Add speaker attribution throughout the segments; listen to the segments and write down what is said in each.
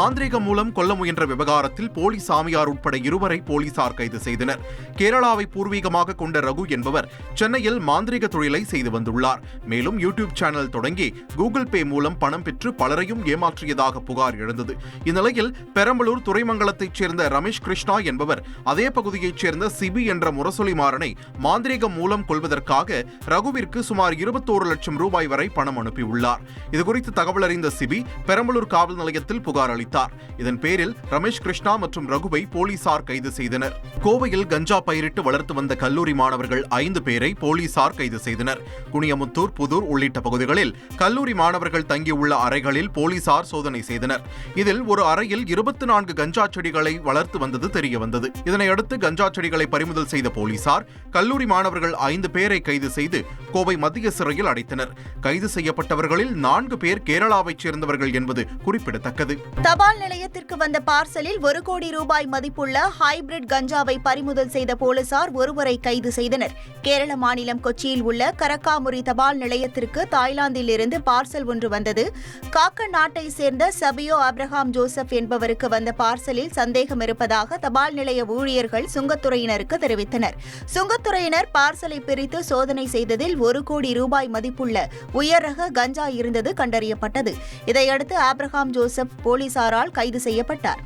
Speaker 1: மாந்திரீகம் மூலம் கொல்ல முயன்ற விவகாரத்தில் போலி சாமியார் உட்பட இருவரை போலீசார் கைது செய்தனர். கேரளாவை பூர்வீகமாக கொண்ட ரகு என்பவர் சென்னையில் மாந்திரீக தொழிலை செய்து வந்துள்ளார். மேலும் யூடியூப் சேனல் தொடங்கி கூகுள் பே மூலம் பணம் பெற்று பலரையும் ஏமாற்றியதாக புகார் எழுந்தது. இந்நிலையில் பெரம்பலூர் துறைமங்கலத்தைச் சேர்ந்த ரமேஷ் கிருஷ்ணா என்பவர் அதே பகுதியைச் சேர்ந்த சிபி என்ற முரசொலி மாறனை மாந்திரீகம் மூலம் கொள்வதற்காக ரகுவிற்கு சுமார் இருபத்தோரு லட்சம் ரூபாய் வரை பணம் அனுப்பியுள்ளார். இதுகுறித்து தகவல் அறிந்த சிபி பெரம்பலூர் காவல் நிலையத்தில் புகார் அளித்தார் இதன் பேரில் ரமேஷ் கிருஷ்ணா மற்றும் ரகுவை போலீசார் கைது செய்தனர். கோவையில் கஞ்சா பயிரிட்டு வளர்த்து வந்த கல்லூரி மாணவர்கள் ஐந்து பேரை போலீசார் கைது செய்தனர். குனியமுத்தூர் புதூர் உள்ளிட்ட பகுதிகளில் கல்லூரி மாணவர்கள் தங்கியுள்ள அறைகளில் போலீசார் சோதனை செய்தனர். இதில் ஒரு அறையில் இருபத்தி நான்கு கஞ்சா செடிகளை வளர்த்து வந்தது தெரிய வந்தது. இதனையடுத்து கஞ்சா செடிகளை பறிமுதல் செய்த போலீசார் கல்லூரி மாணவர்கள் ஐந்து பேரை கைது செய்து கோவை மத்திய சிறையில் அடைத்தனர். கைது செய்யப்பட்டவர்களில் நான்கு பேர் கேரளாவைச் சேர்ந்தவர்கள் என்பது குறிப்பிடத்தக்கது.
Speaker 2: தபால் நிலையத்திற்கு வந்த பார்சலில் ஒரு கோடி ரூபாய் மதிப்புள்ள ஹைபிரிட் கஞ்சாவை பறிமுதல் செய்த போலீசார் ஒருவரை கைது செய்தனர். கேரள மாநிலம் கொச்சியில் உள்ள கரக்காமுரி தபால் நிலையத்திற்கு தாய்லாந்தில் இருந்து பார்சல் ஒன்று வந்தது. காக்க நாட்டை சேர்ந்த சபியோ அப்ரஹாம் ஜோசப் என்பவருக்கு வந்த பார்சலில் சந்தேகம் இருப்பதாக தபால் நிலைய ஊழியர்கள் சுங்கத்துறையினருக்கு தெரிவித்தனர். சுங்கத்துறையினர் பார்சலை பிரித்து சோதனை செய்ததில் ஒரு கோடி ரூபாய் மதிப்புள்ள உயர் ரக கஞ்சா இருந்தது கண்டறியப்பட்டது. இதையடுத்து ஆப்ரஹாம் ஜோசப் போலீசாரால் கைது செய்யப்பட்டார்.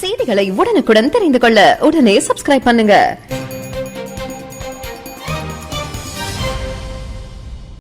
Speaker 3: செய்திகளை உடனுக்குடன் தெரிந்து கொள்ள உடனே சப்ஸ்கிரைப் பண்ணுங்க.